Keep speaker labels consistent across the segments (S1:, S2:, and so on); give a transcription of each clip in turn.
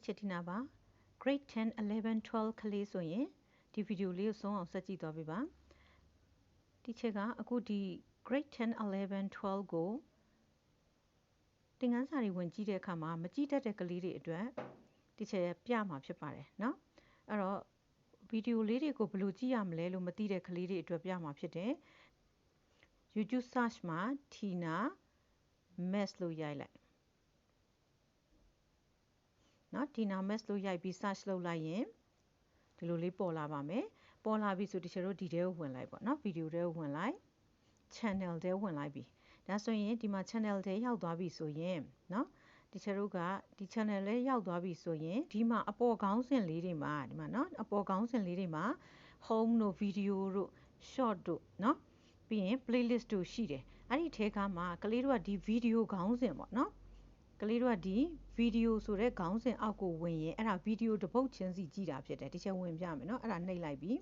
S1: teacher ဒီနာပါ grade 10 11 12ကလေးဆိုရင်ဒီဗီဒီယိုလေးကိုဆုံးအောင်ဆက်ကြည့်သွားပေးပါ teacher ကအခုဒီ grade 10 11 12ကိုသင်ခန်းစာတွေဝင်ကြည့်တဲ့အခါမှာမကြည့်တတ်တဲ့ကလေးတွေအတွက် teacher ပြမှာဖြစ်ပါတယ်เนาะအဲ့တော့ဗီဒီယိုလေးတွေကိုဘယ်လိုကြည့်ရမလဲလို့မသိတဲ့ကလေးတွေအတွက်ပြမှာဖြစ်တယ် YouTube search မှာ Tina Mess လို့ရိုက်လိုက် เนาะ Tina Mess လို့ရိုက်ပြီး search လုပ်လိုက်ရင်ဒီလိုလေးပေါ်လာပါမယ်ပေါ်လာပြီဆိုတချို့တို့ဒီထဲကိုဝင်လိုက်ပေါ့เนาะဗီဒီယိုထဲကိုဝင်လိုက် channel ထဲဝင်လိုက်ပြီဒါဆိုရင်ဒီမှာ channel ထဲရောက်သွားပြီဆိုရင်เนาะတချို့တို့ကဒီ channel လေးရောက်သွားပြီဆိုရင်ဒီမှာအပေါ်ခေါင်းစဉ်လေးတွေမှာဒီမှာเนาะအပေါ်ခေါင်းစဉ်လေးတွေမှာ home တို့ video တို့ short တို့เนาะပြီးရင် playlist တို့ရှိတယ်အဲ့ဒီထဲကမှကလေးတို့ကဒီ video ခေါင်းစဉ်ပေါ့เนาะ ကလေးတို့ကဒီဗီဒီယိုဆိုတဲ့ခေါင်းစဉ်အောက်ကိုဝင်ရင်အဲ့ဒါဗီဒီယိုတစ်ပုတ်ချင်းစီကြည့်တာဖြစ်တယ်တစ်ချက်ဝင်ပြမယ်နော်အဲ့ဒါနှိပ်လိုက်ပြီ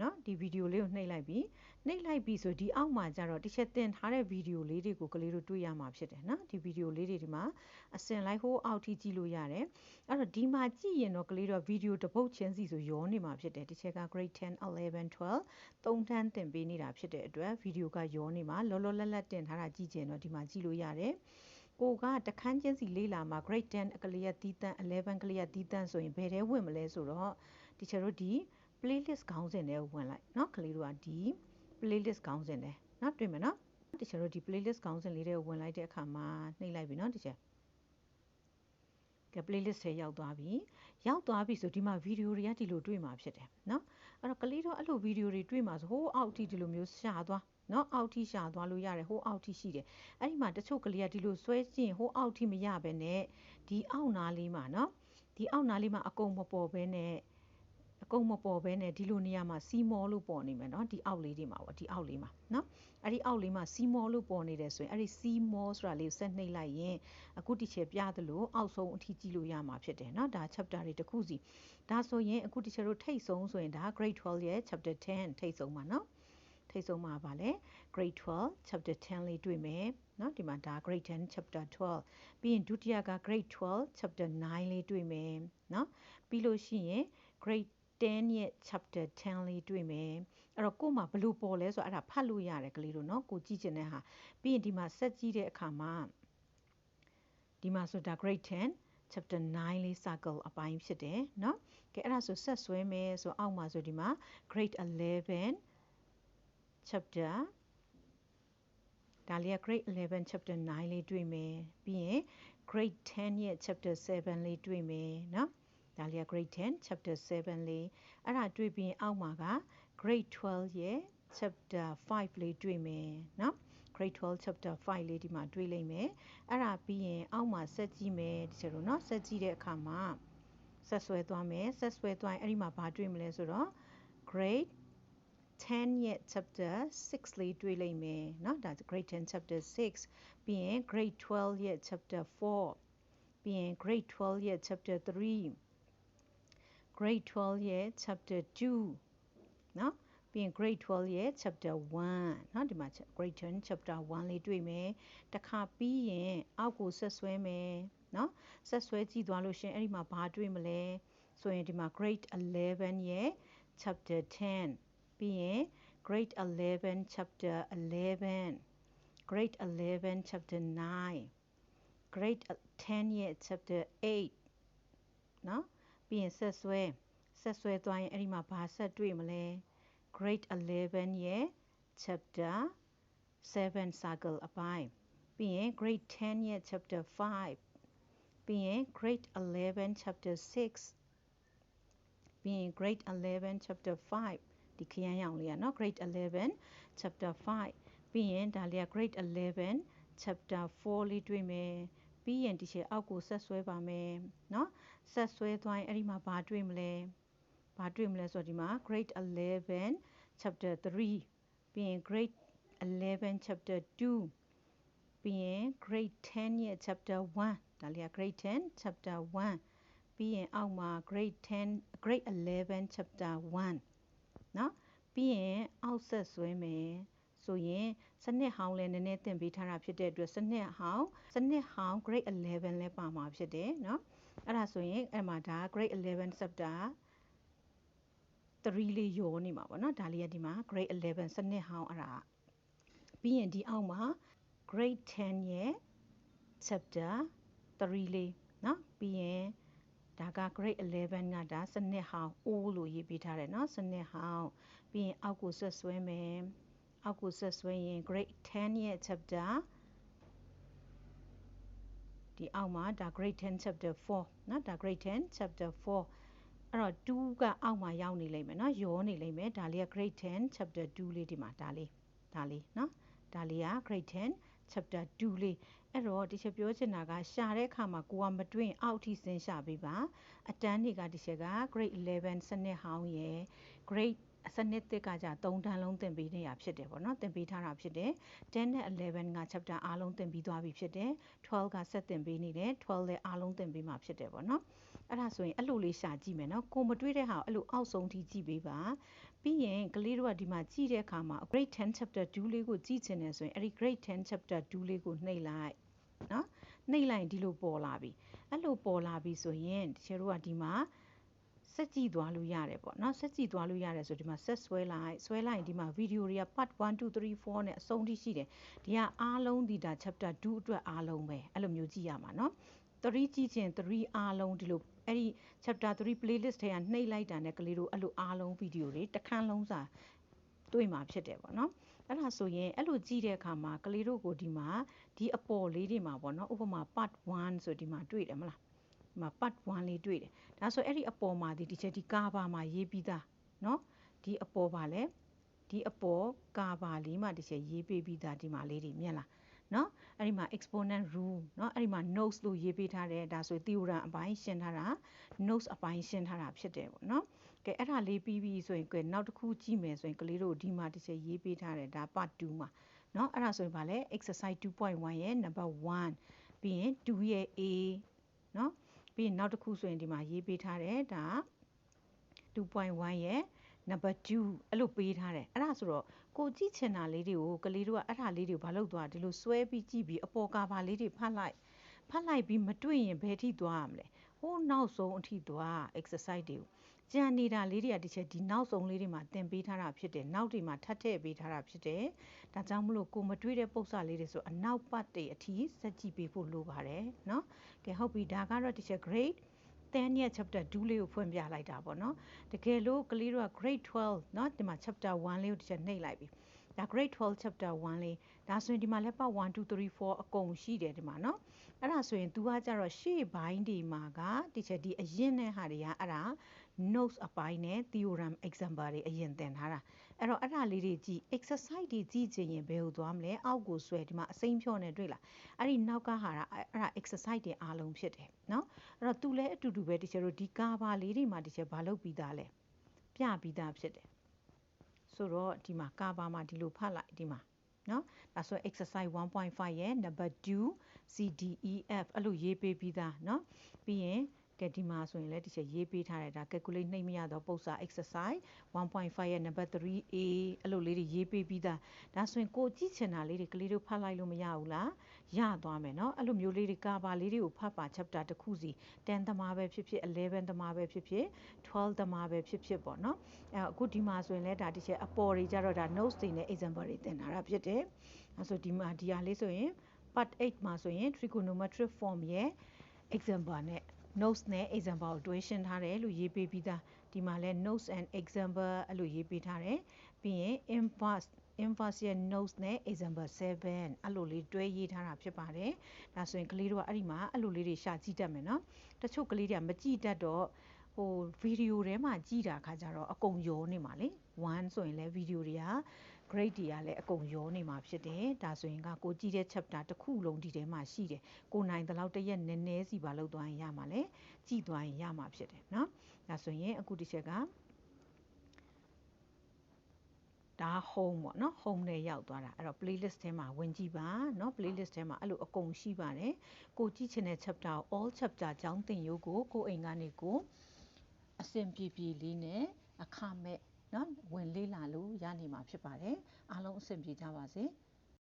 S1: နော်ဒီဗီဒီယိုလေးကိုနှိပ်လိုက်ပြီနှိပ်လိုက်ပြီဆိုဒီအောက်မှာကျတော့တစ်ချက်တင်ထားတဲ့ဗီဒီယိုလေးတွေကိုကလေးတို့တွေ့ရမှာဖြစ်တယ်နော်ဒီဗီဒီယိုလေးတွေဒီမှာအစင်လိုက်ဟိုးအောက်ထိကြည့်လို့ရတယ်အဲ့တော့ဒီမှာကြည့်ရင်တော့ကလေးတို့ဗီဒီယိုတစ်ပုတ်ချင်းစီဆိုရောနေမှာဖြစ်တယ်တစ်ချက်က grade 10 11 12သုံးထန်းတင်ပေးနေတာဖြစ်တဲ့အတွက်ဗီဒီယိုကရောနေမှာလောလောလတ်လတ်တင်ထားတာကြည့်ကြရင်တော့ဒီမှာကြည့်လို့ရတယ် ကိုကတခန်းချင်းစီလေးလာမှာ grade 10အကလေးရတီးတန်း11ကလေးရတီးတန်းဆိုရင်ဘယ်ထဲဝင်မလဲဆိုတော့တီချာတို့ဒီ playlist ခေါင်းစဉ်ထဲကိုဝင်လိုက်เนาะကလေးတို့ကဒီ playlist ခေါင်းစဉ်ထဲเนาะတွေ့မယ်เนาะတီချာတို့ဒီ playlist ခေါင်းစဉ်လေးထဲကိုဝင်လိုက်တဲ့အခါမှာနှိပ်လိုက်ပြီเนาะတီချာက playlist ထဲရောက်သွားပြီရောက်သွားပြီဆိုဒီမှာဗီဒီယိုတွေကဒီလိုတွေ့မှာဖြစ်တယ်เนาะ အဲ့တော့ကလေးတို့အဲ့လိုဗီဒီယိုတွေတွေ့မှာဆိုဟိုးအောက်ထိဒီလိုမျိုးရှာသွားနော်အောက်ထိရှာသွားလို့ရတယ်ဟိုးအောက်ထိရှိတယ်အဲ့ဒီမှာတချို့ကလေးကဒီလိုဆွဲကျင်ဟိုးအောက်ထိမရပဲနဲ့ဒီအောက်နားလေးမှာနော်ဒီအောက်နားလေးမှာအကုန်မပေါ်ပဲနဲ့ ကုန်မပေါ်ဘဲနဲ့ဒီလိုနေရာမှာစီမောလို့ပေါ်နေမယ်เนาะဒီအောက်လေးတွေမှာပေါ့ဒီအောက်လေးမှာเนาะအဲ့ဒီအောက်လေးမှာစီမောလို့ပေါ်နေတယ်ဆိုရင်အဲ့ဒီစီမောဆိုတာလေးကိုဆက်နှိပ်လိုက်ရင်အခုတီချေပြသလိုအောက်ဆုံးအထိကြည့်လို့ရမှာဖြစ်တယ်เนาะဒါ chapter တွေတစ်ခုစီဒါဆိုရင်အခုတီချေတို့ထိတ်ဆုံးဆိုရင်ဒါ grade 12ရဲ့ chapter 10ထိတ်ဆုံးပါเนาะထိတ်ဆုံးမှာပါလေ grade 12 chapter 10လေးတွေ့မယ်เนาะဒီမှာဒါ grade 10 chapter 12ပြီးရင်ဒုတိယက grade 12 chapter 9လေးတွေ့မယ်เนาะပြီးလို့ရှိရင် grade 10ရဲ့ chapter 10လေးတွေ့မယ်အဲ့တော့ကို့မှာဘလို့ပေါ်လဲဆိုတော့အဲ့ဒါဖတ်လို့ရတယ်ကလေးတို့เนาะကိုကြည့်ချင်တဲ့ဟာပြီးရင်ဒီမှာဆက်ကြည့်တဲ့အခါမှာဒီမှာဆိုဒါ grade 10 chapter 9လေး circle အပိုင်းဖြစ်တယ်เนาะကဲအဲ့ဒါဆိုဆက်ဆွဲမယ်ဆိုအောက်မှာဆိုဒီမှာ grade 11 chapter ဒါလေးက grade 11 chapter 9လေးတွေ့မယ်ပြီးရင် grade 10ရဲ့ chapter 7လေးတွေ့မယ်เนาะ ဒါလေးက grade 10 chapter 7လေးအဲ့ဒါတွေ့ပြီးအောက်မှာက grade 12ရဲ့ chapter 5လေးတွေ့မယ်เนาะ grade 12 chapter 5လေးဒီမှာတွေ့လိမ့်မယ်အဲ့ဒါပြီးရင်အောက်မှာဆက်ကြည့်မယ်ဒီလိုเนาะဆက်ကြည့်တဲ့အခါမှာဆက်ဆွဲသွားမယ်ဆက်ဆွဲသွားရင်အဲ့ဒီမှာဘာတွေ့မလဲဆိုတော့ grade 10ရဲ့ chapter 6လေးတွေ့လိမ့်မယ်เนาะဒါ grade 10 chapter 6ပြီးရင် grade 12ရဲ့ chapter 4ပြီးရင် grade 12ရဲ့ chapter 3 grade 12ရဲ့ chapter 2เนาะပြီးရင် grade 12ရဲ့ chapter 1เนาะဒီမှာ grade 10 chapter 1လေးတွေ့မယ်တခါပြီးရင်အောက်ကိုဆက်ဆွဲမယ်เนาะဆက်ဆွဲကြည့်သွားလို့ရှင်အဲ့ဒီမှာဘာတွေ့မလဲဆိုရင်ဒီမှာ grade 11ရဲ့ chapter 10ပြီးရင် grade 11 chapter 11 grade 11 chapter 9 grade 10ရဲ့ chapter 8เนาะ ပြီးရင်ဆက်ဆွဲဆက်ဆွဲသွားရင်အဲ့ဒီမှာဘာဆက်တွေ့မလဲ grade 11ရဲ့ chapter 7 circle အပိုင်းပြီးရင် grade 10ရဲ့ chapter 5ပြီးရင် grade 11 chapter 6ပြီးရင် grade 11 chapter 5ဒီခရမ်းရောင်လေးကเนาะ grade 11 chapter 5ပြီးရင်ဒါလေးက grade 11 chapter 4လေးတွေ့မယ် ပြီးရင်ဒီချေအောက်ကိုဆက်ဆွဲပါမယ်เนาะဆက်ဆွဲသွားရင်အဲ့ဒီမှာဘာတွေ့မလဲဘာတွေ့မလဲဆိုတော့ဒီမှာ grade 11 chapter 3ပြီးရင် grade 11 chapter 2ပြီးရင် grade 10ရဲ့ chapter 1ဒါလေးက grade 10 chapter 1ပြီးရင်အောက်မှာ grade 10 grade 11 chapter 1เนาะပြီးရင်အောက်ဆက်ဆွဲမယ် ဆိုရင်စနစ်ဟောင်းလည်းနည်းနည်းသင်ပေးထားတာဖြစ်တဲ့အတွက်စနစ်ဟောင်းစနစ်ဟောင်း grade 11လည်းပါမှာဖြစ်တယ်เนาะအဲ့ဒါဆိုရင်အဲ့မှာဒါ grade 11 chapter 3လေးရောနေမှာပေါ့เนาะဒါလေးကဒီမှာ grade 11စနစ်ဟောင်းအဲ့ဒါပြီးရင်ဒီအောက်မှာ grade 10ရဲ့ chapter 3လေးเนาะပြီးရင်ဒါက grade 11ကဒါစနစ်ဟောင်း O လို့ရေးပေးထားတယ်เนาะစနစ်ဟောင်းပြီးရင်အောက်ကိုဆက်ဆွဲမယ် အောက်ကိုဆက်ဆွဲရင် grade 10ရဲ့ chapter ဒီအောက်မှာဒါ grade 10 chapter 4နော်ဒါ grade 10 chapter 4အဲ့တော့2ကအောက်မှာရောက်နေလိမ့်မယ်နော်ရောနေလိမ့်မယ်ဒါလေးက grade 10 chapter 2လေးဒီမှာဒါလေးဒါလေးနော်ဒါလေးက grade 10 chapter 2လေးအဲ့တော့ဒီချက်ပြောချင်တာကရှာတဲ့အခါမှာကိုကမတွင်အောက်ထိဆင်းရှာပေးပါအတန်းတွေကဒီချက်က grade 11စနစ်ဟောင်းရယ် grade စနစ်တစ်ကကြ3တန်းလုံးသင်ပေးနေရဖြစ်တယ်ပေါ့နော်သင်ပေးထားတာဖြစ်တယ်10နဲ့11က chapter အားလုံးသင်ပြီးသွားပြီဖြစ်တယ်12ကဆက်သင်ပေးနေတယ်12လည်းအားလုံးသင်ပေးမှာဖြစ်တယ်ပေါ့နော်အဲ့ဒါဆိုရင်အဲ့လိုလေးရှာကြည့်မယ်နော်ကိုမတွေးတဲ့ဟာအဲ့လိုအောက်ဆုံးထိကြည့်ပေးပါပြီးရင်ကလေးတို့ကဒီမှာကြည့်တဲ့အခါမှာ grade 10 chapter 2လေးကိုကြည့်ချင်တယ်ဆိုရင်အဲ့ဒီ grade 10 chapter 2လေးကိုနှိပ်လိုက်နော်နှိပ်လိုက်ဒီလိုပေါ်လာပြီအဲ့လိုပေါ်လာပြီဆိုရင်တချို့တို့ကဒီမှာ ဆက်ကြည့်သွားလို့ရတယ်ပေါ့နော်ဆက်ကြည့်သွားလို့ရတယ်ဆိုဒီမှာဆက်ဆွဲလိုက်ဆွဲလိုက်ဒီမှာဗီဒီယိုတွေက part 1 2 3 4နဲ့အဆုံးထိရှိတယ်ဒီကအားလုံးဒီဒါ chapter 2အတွက်အားလုံးပဲအဲ့လိုမျိုးကြည့်ရမှာနော်3ကြည့်ချင်း3အားလုံးဒီလိုအဲ့ဒီ chapter 3 playlist ထဲကနှိပ်လိုက်တာနဲ့ကလေးတို့အဲ့လိုအားလုံးဗီဒီယိုတွေတစ်ခန်းလုံးစာတွေ့မှာဖြစ်တယ်ပေါ့နော်အဲ့ဒါဆိုရင်အဲ့လိုကြည့်တဲ့အခါမှာကလေးတို့ကိုဒီမှာဒီအပေါ်လေးတွေမှာပေါ့နော်ဥပမာ part 1ဆိုဒီမှာတွေ့တယ်မလားဒီ မှာ part 1လေးတွေ့တယ်ဒါဆိုအဲ့ဒီအပေါ်မှာဒီဒီချက်ဒီကာဘာမှာရေးပြီးသားเนาะဒီအပေါ်ပါလဲဒီအပေါ်ကာဘာလေးမှာဒီချက်ရေးပေးပြီးသားဒီမှာလေးတွေမြင်လားเนาะအဲ့ဒီမှာ exponent rule เนาะအဲ့ဒီမှာ notes လို့ရေးပေးထားတယ်ဒါဆို theorem အပိုင်းရှင်းထားတာ notes အပိုင်းရှင်းထားတာဖြစ်တယ်ပေါ့เนาะကဲအဲ့ဒါလေးပြီးပြီဆိုရင်ကဲနောက်တစ်ခုကြည့်မယ်ဆိုရင်ကလေးတို့ဒီမှာတစ်ချက်ရေးပေးထားတယ်ဒါ part 2မှာเนาะအဲ့ဒါဆိုရင်ဗာလဲ exercise 2.1ရဲ့ number 1ပြီးရင်2ရဲ့ a เนาะ ပြီးရင်နောက်တစ်ခုဆိုရင်ဒီမှာရေးပေးထားတယ်ဒါ2.1ရဲ့ number 2အဲ့လိုပေးထားတယ်အဲ့ဒါဆိုတော့ကိုကြည့်ချင်တာလေးတွေကိုကလေးတို့ကအဲ့ဒါလေးတွေကိုဘာလုပ်သွားဒီလိုဆွဲပြီးကြည့်ပြီးအပေါ်ကာဘာလေးတွေဖတ်လိုက်ဖတ်လိုက်ပြီးမတွေ့ရင်ဘယ်ထိသွားရမလဲဟိုးနောက်ဆုံးအထိသွား exercise တွေကို ကြံနေတာလေးတွေကဒီချက်ဒီနောက်ဆုံးလေးတွေမှာသင်ပေးထားတာဖြစ်တယ်နောက်တွေမှာထပ်ထည့်ပေးထားတာဖြစ်တယ်ဒါကြောင့်မလို့ကိုမတွေးတဲ့ပု္ပ္ပစာလေးတွေဆိုအနောက်ပတ်တွေအထိစက်ကြည့်ပေးဖို့လိုပါတယ်เนาะကဲဟုတ်ပြီဒါကတော့ဒီချက် grade 10ရဲ့ chapter 2လေးကိုဖွင့်ပြလိုက်တာပေါ့နော်တကယ်လို့ကလေးတို့က grade 12เนาะဒီမှာ chapter 1လေးကိုတစ်ချက်နှိပ်လိုက်ပြီဒါ grade 12 chapter 1လေးဒါဆိုရင်ဒီမှာလည်းပတ်1 2 3 4အကုန်ရှိတယ်ဒီမှာเนาะအဲ့ဒါဆိုရင် तू ကကြတော့ရှေ့ဘိုင်းဒီမှာကဒီချက်ဒီအရင်နဲ့ဟာတွေကအဲ့ဒါ notes အပိုင်းနဲ့ theorem example တွေအရင်သင်ထားတာအဲ့တော့အဲ့ဒါလေးတွေကြည့် exercise တွေကြည့်ချင်ရင်ဘယ်လိုသွားမလဲအောက်ကိုဆွဲဒီမှာအစိမ်းဖြောနဲ့တွေ့လားအဲ့ဒီနောက်ကဟာတာအဲ့ဒါ exercise တွေအားလုံးဖြစ်တယ်နော်အဲ့တော့သူလည်းအတူတူပဲ teacher တို့ဒီကာဘာလေးတွေမှာ teacher ဘာလုပ်ပြီးသားလဲပြပြီးသားဖြစ်တယ်ဆိုတော့ဒီမှာကာဘာမှာဒီလိုဖတ်လိုက်ဒီမှာနော်ဒါဆို exercise 1.5ရဲ့ number 2 CDEF အဲ့လိုရေးပေးပြီးသားနော်ပြီးရင် ကဲဒီမှာဆိုရင်လည်းဒီချက်ရေးပေးထားတယ်ဒါ calculate နှိမ့်မရတော့ပုတ်စာ exercise 1.5ရဲ့ number 3a အဲ့လိုလေးတွေရေးပေးပြီးသားဒါဆိုရင်ကိုကြည့်ချင်တာလေးတွေကလေးတို့ဖတ်လိုက်လို့မရဘူးလားရသွားမယ်နော်အဲ့လိုမျိုးလေးတွေကဘာလေးတွေကိုဖတ်ပါ chapter တစ်ခုစီ10သမားပဲဖြစ်ဖြစ်11သမားပဲဖြစ်ဖြစ်12သမားပဲဖြစ်ဖြစ်ပေါ့နော်အဲ့အခုဒီမှာဆိုရင်လည်းဒါဒီချက်အပေါ်တွေကြတော့ဒါ notes တွေနဲ့ example တွေသင်ထားတာဖြစ်တယ်အဲ့ဆိုဒီမှာဒီဟာလေးဆိုရင် part 8မှာဆိုရင် trigonometric form ရဲ့ example နဲ့ notes နဲ့ example ကိုတွဲရှင်းထားတယ်လို့ရေးပေးပြီးသားဒီမှာလဲ notes and example အဲ့လိုရေးပေးထားတယ်ပြီးရင် inverse inverse ရဲ့ notes နဲ့ example 7အဲ့လိုလေးတွဲရေးထားတာဖြစ်ပါတယ်ဒါဆိုရင်ကလေးတို့ကအဲ့ဒီမှာအဲ့လိုလေးတွေရှာကြည့်တတ်မယ်နော်တချို့ကလေးတွေကမကြည့်တတ်တော့ဟိုဗီဒီယိုထဲမှာကြည့်တာခါကြတော့အကုန်ရောနေမှာလေ1ဆိုရင်လည်းဗီဒီယိုတွေက grade တွေကလည်းအကုန်ရောနေမှာဖြစ်တယ်ဒါဆိုရင်ကကိုကြည့်တဲ့ chapter တစ်ခုလုံးဒီထဲမှာရှိတယ်ကိုနိုင်တဲ့လောက်တရက်နည်းနည်းစီပါလောက်သွားရင်ရမှာလေကြည့်သွားရင်ရမှာဖြစ်တယ်เนาะဒါဆိုရင်အခုဒီချက်ကဒါ home ပေါ့နော် home နဲ့ရောက်သွားတာအဲ့တော့ playlist ထဲမှာဝင်ကြည့်ပါเนาะ playlist ထဲမှာအဲ့လိုအကုန်ရှိပါတယ်ကိုကြည့်ချင်တဲ့ chapter all chapter ကျောင်းသင်ရိုးကိုကိုအိမ်ကနေကိုအဆင်ပြေပြေလေးနဲ့အခမဲ့ နော်ဝင်လေ့လာလို့ရနိုင်မှာဖြစ်ပါတယ်အားလုံးအဆင်ပြေကြပါစေ